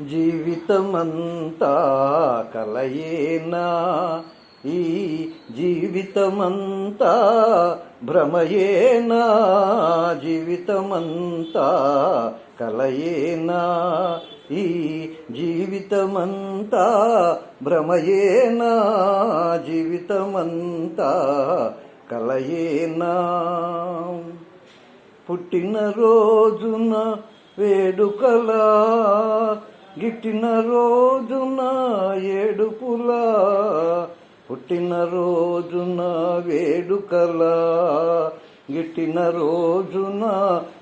జీవితమంతా కలయేనా? ఈ జీవితమంతా భ్రమయేనా? జీవితమంతా కలయేనా? ఈ జీవితమంతా భ్రమయేనా? జీవితమంతా కలయేనా? పుట్టినరోజున వేడుకలా గిట్టిన రోజున ఏడుపులా పుట్టిన రోజున వేడుకలా. గిట్టిన రోజున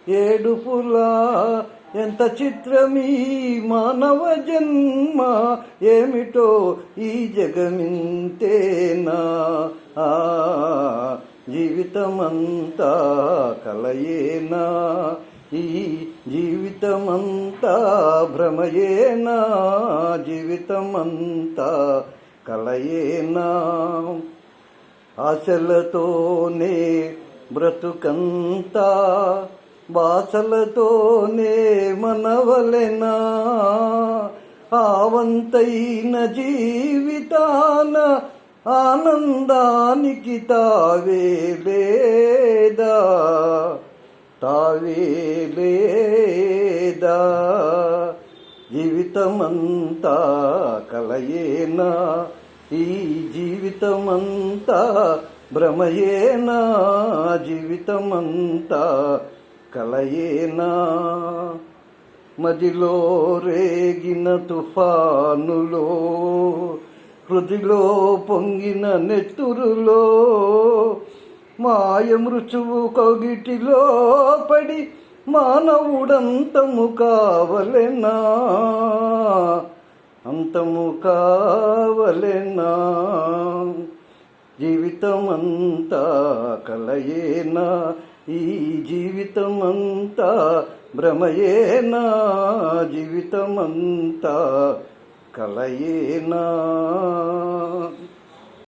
ఏడుపులా ఎంత చిత్రమీ మానవ జన్మ ఏమిటో ఈ జగమింతేనా? ఆ జీవితమంతా కలయేనా? ఈ జీవితమంతా భ్రమయేనా? జీవితమంతా కలయేనా? ఆశలతోనే బ్రతుకంతా బాసలతోనే మనవలెనా? ఆవంతైన జీవితాన ఆనందానికి తావేలే వేలేదా జీవితమంతా కలయేనా? ఈ జీవితమంతా భ్రమయేనా? జీవితమంతా కలయేనా? మదిలో రేగిన తుఫానులో హృదిలో పొంగిన నెత్తురులో మాయ మృత్యువు కొగిటిలో పడి మానవుడంతము కావలెనా? అంతము కావలెనా? జీవితమంతా కలయేనా? ఈ జీవితమంతా భ్రమయేనా? జీవితమంతా కలయేనా?